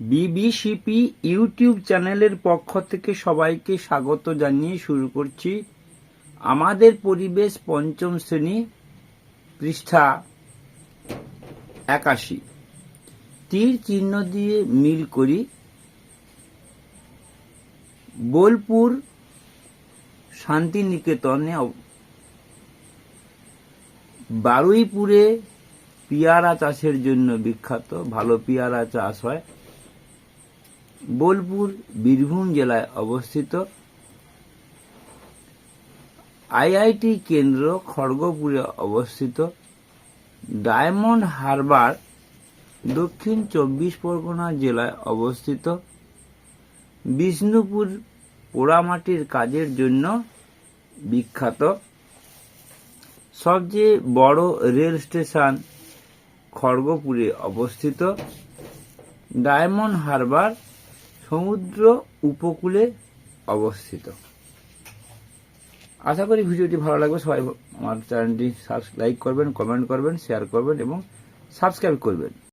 বিবিসিপি YouTube চ্যানেলের পক্ষ থেকে সবাইকে স্বাগত জানিয়ে শুরু করছি। আমাদের পরিবেশ পঞ্চম শ্রেণি, পৃষ্ঠা একাশি। তীর চিহ্ন দিয়ে মিল করি। বোলপুর শান্তিনিকেতনে বারুইপুরে পিয়ারা চাষের জন্য বিখ্যাত। ভালো পিয়ারা চাষ হয়। বোলপুর, বীরভূম জেলায় অবস্থিত আইআইটি কেন্দ্র খড়গপুরে অবস্থিত ডায়মন্ড হারবার, দক্ষিণ চব্বিশ পরগনা জেলায় অবস্থিত বিষ্ণুপুর পোড়ামাটির কাজের জন্য বিখ্যাত সবচেয়ে বড় রেল স্টেশন খড়গপুরে অবস্থিত ডায়মন্ড হারবার সমুদ্র উপকূলে অবস্থিত। আশা করি ভিডিওটি ভালো লাগবে। সবাই আমার চ্যানেলটি লাইক করবেন কমেন্ট করবেন শেয়ার করবেন এবং সাবস্ক্রাইব করবেন।